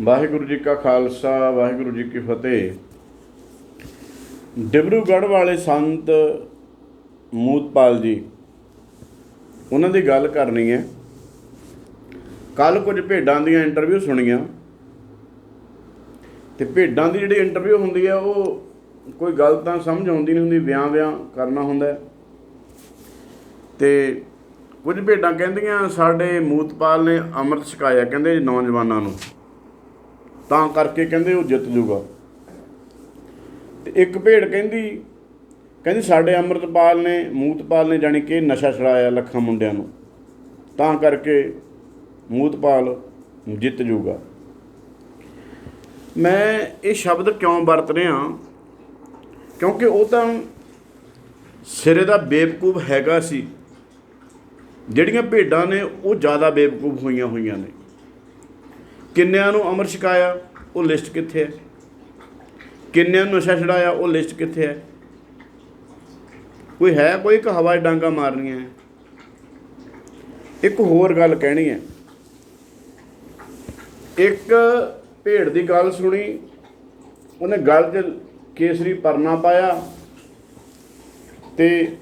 ਵਾਹਿਗੁਰੂ ਜੀ ਕਾ ਖਾਲਸਾ, ਵਾਹਿਗੁਰੂ ਜੀ ਕੀ ਫਤਿਹ। ਡਿਬਰੂਗੜ੍ਹ ਵਾਲੇ ਸੰਤ ਮੂਤਪਾਲ ਜੀ, ਉਹਨਾਂ ਦੀ ਗੱਲ ਕਰਨੀ ਹੈ। ਕੱਲ ਕੁਝ ਭੇਡਾਂ ਦੀਆਂ ਇੰਟਰਵਿਊ ਸੁਣੀਆਂ। ਤੇ ਭੇਡਾਂ ਦੀ ਜਿਹੜੀ ਇੰਟਰਵਿਊ ਹੁੰਦੀ ਹੈ, ਉਹ ਕੋਈ ਗੱਲ ਤਾਂ ਸਮਝ ਆਉਂਦੀ ਨਹੀਂ ਹੁੰਦੀ, ਵਿਆਹ ਵਿਆਹ ਕਰਨਾ ਹੁੰਦਾ ਹੈ। ਤੇ ਕੁਝ ਭੇਡਾਂ ਕਹਿੰਦੀਆਂ, ਸਾਡੇ ਮੂਤਪਾਲ ਨੇ ਅੰਮ੍ਰਿਤ ਛਕਾਇਆ, ਕਹਿੰਦੇ ਨੌਜਵਾਨਾਂ ਨੂੰ। ਤਾਂ ਕਰਕੇ ਕਹਿੰਦੇ ਉਹ ਜਿੱਤ ਜੂਗਾ। ਤੇ ਇੱਕ ਭੇਡ ਕਹਿੰਦੀ ਕਹਿੰਦੀ ਸਾਡੇ ਅੰਮ੍ਰਿਤਪਾਲ ਨੇ, ਮੂਤਪਾਲ ਨੇ ਜਾਣੀ ਕਿ ਨਸ਼ਾ ਛੜਾਇਆ ਲੱਖਾਂ ਮੁੰਡਿਆਂ ਨੂੰ। ਤਾਂ ਕਰਕੇ ਮੂਤਪਾਲ ਜਿੱਤ ਜੂਗਾ। ਮੈਂ ਇਹ ਸ਼ਬਦ ਕਿਉਂ ਵਰਤ ਰਿਹਾ? ਕਿਉਂਕਿ ਉਹ ਤਾਂ ਸਿਰੇ ਦਾ ਬੇਵਕੂਫ ਹੈਗਾ ਸੀ। ਜਿਹੜੀਆਂ ਭੇਡਾਂ ਨੇ, ਉਹ ਜ਼ਿਆਦਾ ਬੇਵਕੂਫ ਹੋਈਆਂ ਹੋਈਆਂ ਨੇ। ਕਿੰਨਿਆਂ ਨੂੰ ਅਮਰ ਛਕਾਇਆ, ਉਹ ਲਿਸਟ ਕਿੱਥੇ ਹੈ? ਕਿੰਨਿਆਂ ਨੂੰ ਨਸ਼ਾ ਛਡਾਇਆ, ਉਹ ਲਿਸਟ ਕਿੱਥੇ ਹੈ? ਕੋਈ ਹੈ ਕੋਈ ਇੱਕ ਹਵਾ ਡਾਂਗਾ ਮਾਰਨੀਆਂ ਹੈ? ਇੱਕ ਹੋਰ ਗੱਲ ਕਹਿਣੀ ਹੈ। ਇੱਕ ਭੇਡ ਦੀ ਗੱਲ ਸੁਣੀ, ਉਹਨੇ ਗਲ 'ਚ ਕੇਸਰੀ ਪਰਨਾ ਪਾਇਆ ਤੇ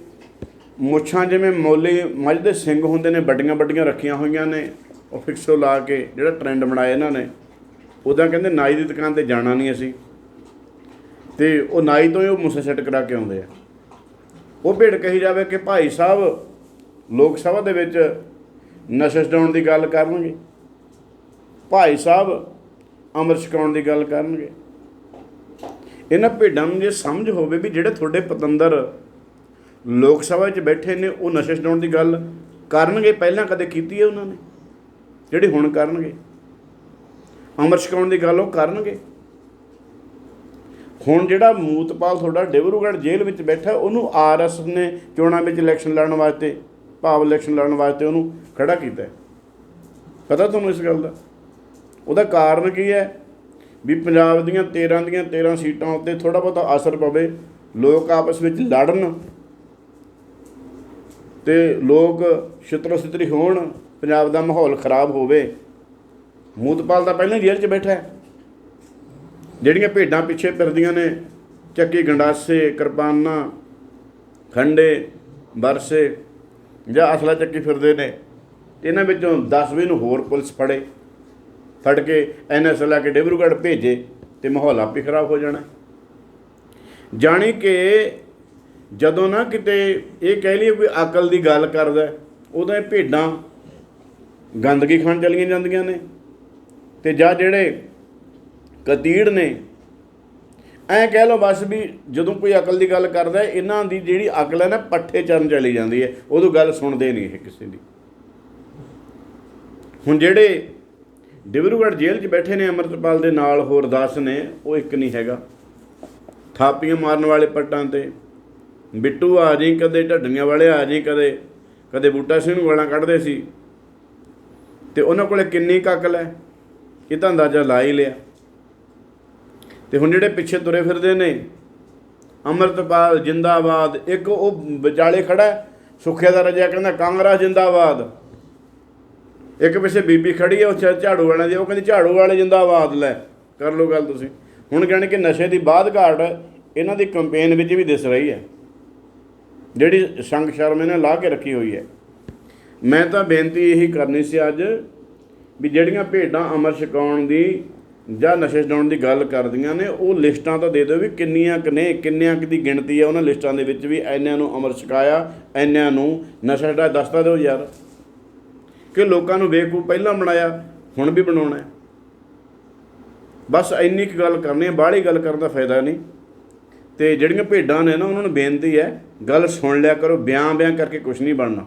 ਮੁੱਛਾਂ ਜਿਵੇਂ ਮੌਲੀ ਮੱਝ ਦੇ ਸਿੰਘ ਹੁੰਦੇ ਨੇ ਵੱਡੀਆਂ ਵੱਡੀਆਂ ਰੱਖੀਆਂ ਹੋਈਆਂ ਨੇ ਉਹ ਫਿਕਸੋ ਲਾ ਕੇ ਜਿਹੜਾ ਟ੍ਰੈਂਡ ਬਣਾਇਆ ਇਹਨਾਂ ਨੇ, ਉਹਦਾ ਕਹਿੰਦੇ ਨਾਈ ਦੀ ਦੁਕਾਨ ਤੇ ਜਾਣਾ ਨਹੀਂ ਅਸੀਂ। ਤੇ ਉਹ ਨਾਈ ਤੋਂ ਹੀ ਉਹ ਮੁੱਛ ਸੈੱਟ ਕਰਾ ਕੇ ਆਉਂਦੇ ਆ। ਉਹ ਭੇਡ ਕਹੀ ਜਾਵੇ ਕਿ ਭਾਈ ਸਾਹਿਬ, ਲੋਕ ਸਭਾ ਦੇ ਵਿੱਚ ਨਸ਼ਾ ਛਡਾਉਣ ਦੀ ਗੱਲ ਕਰਨਗੇ। ਭਾਈ ਸਾਹਿਬ, ਅੰਮ੍ਰਿਤ ਛਕਾਉਣ ਦੀ ਗੱਲ ਕਰਨਗੇ। ਇਹਨਾਂ ਭੇਡਾਂ ਨੂੰ ਜੇ ਸਮਝ ਹੋਵੇ ਵੀ ਜਿਹੜੇ ਤੁਹਾਡੇ ਪਤੰਦਰ ਲੋਕ ਸਭਾ ਵਿੱਚ ਬੈਠੇ ਨੇ, ਉਹ ਨਸ਼ਾ ਛਡਾਉਣ ਦੀ ਗੱਲ ਕਰਨਗੇ, ਪਹਿਲਾਂ ਕਦੇ ਕੀਤੀ ਹੈ ਉਹਨਾਂ ਨੇ? ਜਿਹੜੇ ਹੁਣ ਕਰਨਗੇ। ਅੰਮ੍ਰਿਤ ਛਕਾਉਣ ਦੀ ਗੱਲ ਉਹ ਕਰਨਗੇ। ਹੁਣ ਜਿਹੜਾ ਮੂਤਪਾਲ ਤੁਹਾਡਾ ਡਿਬਰੂਗੜ੍ਹ ਜੇਲ੍ਹ ਵਿੱਚ ਬੈਠਾ, ਉਹਨੂੰ ਆਰਐਸ ਨੇ ਚੋਣਾਂ ਵਿੱਚ ਇਲੈਕਸ਼ਨ ਲੜਨ ਵਾਸਤੇ, ਭਾਵ ਇਲੈਕਸ਼ਨ ਲੜਨ ਵਾਸਤੇ ਉਹਨੂੰ ਖੜਾ ਕੀਤਾ। ਪਤਾ ਤੁਹਾਨੂੰ ਇਸ ਗੱਲ ਦਾ? ਉਹਦਾ ਕਾਰਨ ਕੀ ਹੈ? ਵੀ ਪੰਜਾਬ ਦੀਆਂ 13 ਦੀਆਂ 13 ਸੀਟਾਂ ਉੱਤੇ ਥੋੜਾ ਬਹੁਤਾ ਅਸਰ ਪਵੇ, ਲੋਕ ਆਪਸ ਵਿੱਚ ਲੜਨ ਤੇ ਲੋਕ ਛਿੱਤਰ ਛਿੱਤਰੀ ਹੋਣ ਪੰਜਾਬ ਦਾ ਮਾਹੌਲ ਖਰਾਬ ਹੋਵੇ ਮੂਤਪਾਲ ਤਾਂ ਪਹਿਲਾਂ ਜੇਲ੍ਹ 'ਚ ਬੈਠਾ ਹੈ। ਜਿਹੜੀਆਂ ਭੇਡਾਂ ਪਿੱਛੇ ਫਿਰਦੀਆਂ ਨੇ, ਚੱਕੀ ਗੰਡਾਸੇ, ਕਿਰਪਾਨਾਂ, ਖੰਡੇ, ਬਰਸੇ ਜਾਂ ਅਸਲਾ ਚੱਕੀ ਫਿਰਦੇ ਨੇ, ਇਹਨਾਂ ਵਿੱਚੋਂ 10 20 ਨੂੰ ਹੋਰ ਪੁਲਿਸ ਫੜੇ, ਫੜ ਕੇ ਐਨਐਸ ਲਾ ਕੇ ਡਿਬਰੂਗੜ੍ਹ ਭੇਜੇ ਤੇ ਮਾਹੌਲ ਆਪ ਹੀ ਖਰਾਬ ਹੋ ਜਾਣਾ। ਜਾਣੀ ਕਿ ਜਦੋਂ ਨਾ ਕਿਤੇ ਇਹ ਕਹਿ ਲਈਏ ਕੋਈ ਅਕਲ ਦੀ ਗੱਲ ਕਰਦਾ, ਉਦੋਂ ਇਹ ਭੇਡਾਂ ਗੰਦਗੀ ਖਾਣ ਚਲੀਆਂ ਜਾਂਦੀਆਂ ਨੇ। ਤੇ ਜਾਂ ਜਿਹੜੇ ਕਤੀੜ ਨੇ, ਐਂ ਕਹਿ ਲਓ ਬਸ ਵੀ ਜਦੋਂ ਕੋਈ ਅਕਲ ਦੀ ਗੱਲ ਕਰਦਾ ਇਹਨਾਂ ਦੀ ਜਿਹੜੀ ਅਕਲ ਹੈ ਨਾ, ਪੱਠੇ ਚਰਨ ਚਲੀ ਜਾਂਦੀ ਹੈ। ਉਦੋਂ ਗੱਲ ਸੁਣਦੇ ਨਹੀਂ ਇਹ ਕਿਸੇ ਦੀ। ਹੁਣ ਜਿਹੜੇ ਡਿਬਰੂਗੜ੍ਹ ਜੇਲ੍ਹ 'ਚ ਬੈਠੇ ਨੇ ਅਮਰਤਪਾਲ ਦੇ ਨਾਲ ਹੋਰ 10 ਨੇ, ਉਹ ਇੱਕ ਨਹੀਂ ਹੈਗਾ। ਥਾਪੀਆਂ ਮਾਰਨ ਵਾਲੇ ਪੱਟਾਂ ਤੇ, ਬਿੱਟੂ ਆ ਜੀ ਕਦੇ ਢੱਡੀਆਂ ਵਾਲੇ ਆ ਜੀ ਕਦੇ ਕਦੇ ਬੂਟਾ ਸਿੰਘ ਨੂੰ ਗਾਲਾਂ ਕੱਢਦੇ ਸੀ। ਤੇ ਉਹਨਾਂ ਕੋਲੇ ਕਿੰਨੀ ਕੁ ਅਕਲ ਹੈ? ਇਹ ਤਾਂ ਅੰਦਾਜ਼ਾ ਲਾ ਹੀ ਲਿਆ। ਤੇ ਹੁਣ ਜਿਹੜੇ ਪਿੱਛੇ ਤੁਰੇ ਫਿਰਦੇ ਨੇ ਅਮਰਤਪਾਲ ਜਿੰਦਾਬਾਦ ਇੱਕ ਉਹ ਵਿਚਾਲੇ ਖੜਾ ਹੈ, ਸੁੱਖਿਆ ਦਾ ਰਜਾ ਕਹਿੰਦਾ ਕਾਂਗਰਸ ਜਿੰਦਾਬਾਦ। ਇੱਕ ਪਿੱਛੇ ਬੀਬੀ ਖੜੀ ਹੈ ਉਹ ਝ- ਝਾੜੂ ਵਾਲਿਆਂ ਦੀ ਉਹ ਕਹਿੰਦੀ ਝਾੜੂ ਵਾਲੇ ਜਿੰਦਾਬਾਦ ਲੈ ਕਰ ਲਓ ਗੱਲ ਤੁਸੀਂ। ਹੁਣ ਕਹਿਣ ਕਿ ਨਸ਼ੇ ਦੀ ਬਾਦ ਘਾਟ ਇਹਨਾਂ ਦੀ ਕੰਪੇਨ ਵਿੱਚ ਵੀ ਦਿਸ ਰਹੀ ਹੈ। ਜਿਹੜੀ ਸੰਗ ਸ਼ਰਮ ਇਹਨੇ ਲਾ ਕੇ ਰੱਖੀ ਹੋਈ ਹੈ। ਮੈਂ ਤਾਂ ਬੇਨਤੀ ਇਹੀ ਕਰਨੀ ਸੀ ਅੱਜ ਵੀ ਜਿਹੜੀਆਂ ਭੇਡਾਂ ਅਮਰ ਛਕਾਉਣ ਦੀ ਜਾਂ ਨਸ਼ੇ ਛਡਾਉਣ ਦੀ ਗੱਲ ਕਰਦੀਆਂ ਨੇ, ਉਹ ਲਿਸਟਾਂ ਤਾਂ ਦੇ ਦਿਓ ਵੀ ਕਿੰਨੀਆਂ ਕੁ ਨੇ, ਕਿੰਨੀਆਂ ਕੁ ਦੀ ਗਿਣਤੀ ਹੈ ਉਹਨਾਂ ਲਿਸਟਾਂ ਦੇ ਵਿੱਚ ਵੀ ਐਨਿਆਂ ਨੂੰ ਅਮਰ ਛਕਾਇਆ ਐਨਿਆਂ ਨੂੰ ਨਸ਼ਾ ਛਡਾ ਦੱਸਦਾ ਦਿਓ ਯਾਰ। ਕਿ ਲੋਕਾਂ ਨੂੰ ਬੇਵਕੂਫ ਪਹਿਲਾਂ ਬਣਾਇਆ, ਹੁਣ ਵੀ ਬਣਾਉਣਾ ਹੈ। ਬਸ ਇੰਨੀ ਕੁ ਗੱਲ ਕਰਨੀ ਹੈ, ਬਾਹਲੀ ਗੱਲ ਕਰਨ ਦਾ ਫਾਇਦਾ ਨਹੀਂ। ਤੇ ਜਿਹੜੀਆਂ ਭੇਡਾਂ ਨੇ ਨਾ, ਉਹਨਾਂ ਨੂੰ ਬੇਨਤੀ ਹੈ, ਗੱਲ ਸੁਣ ਲਿਆ ਕਰੋ ਬਿਆਨ ਬਿਆਨ ਕਰਕੇ ਕੁਝ ਨਹੀਂ ਬਣਨਾ।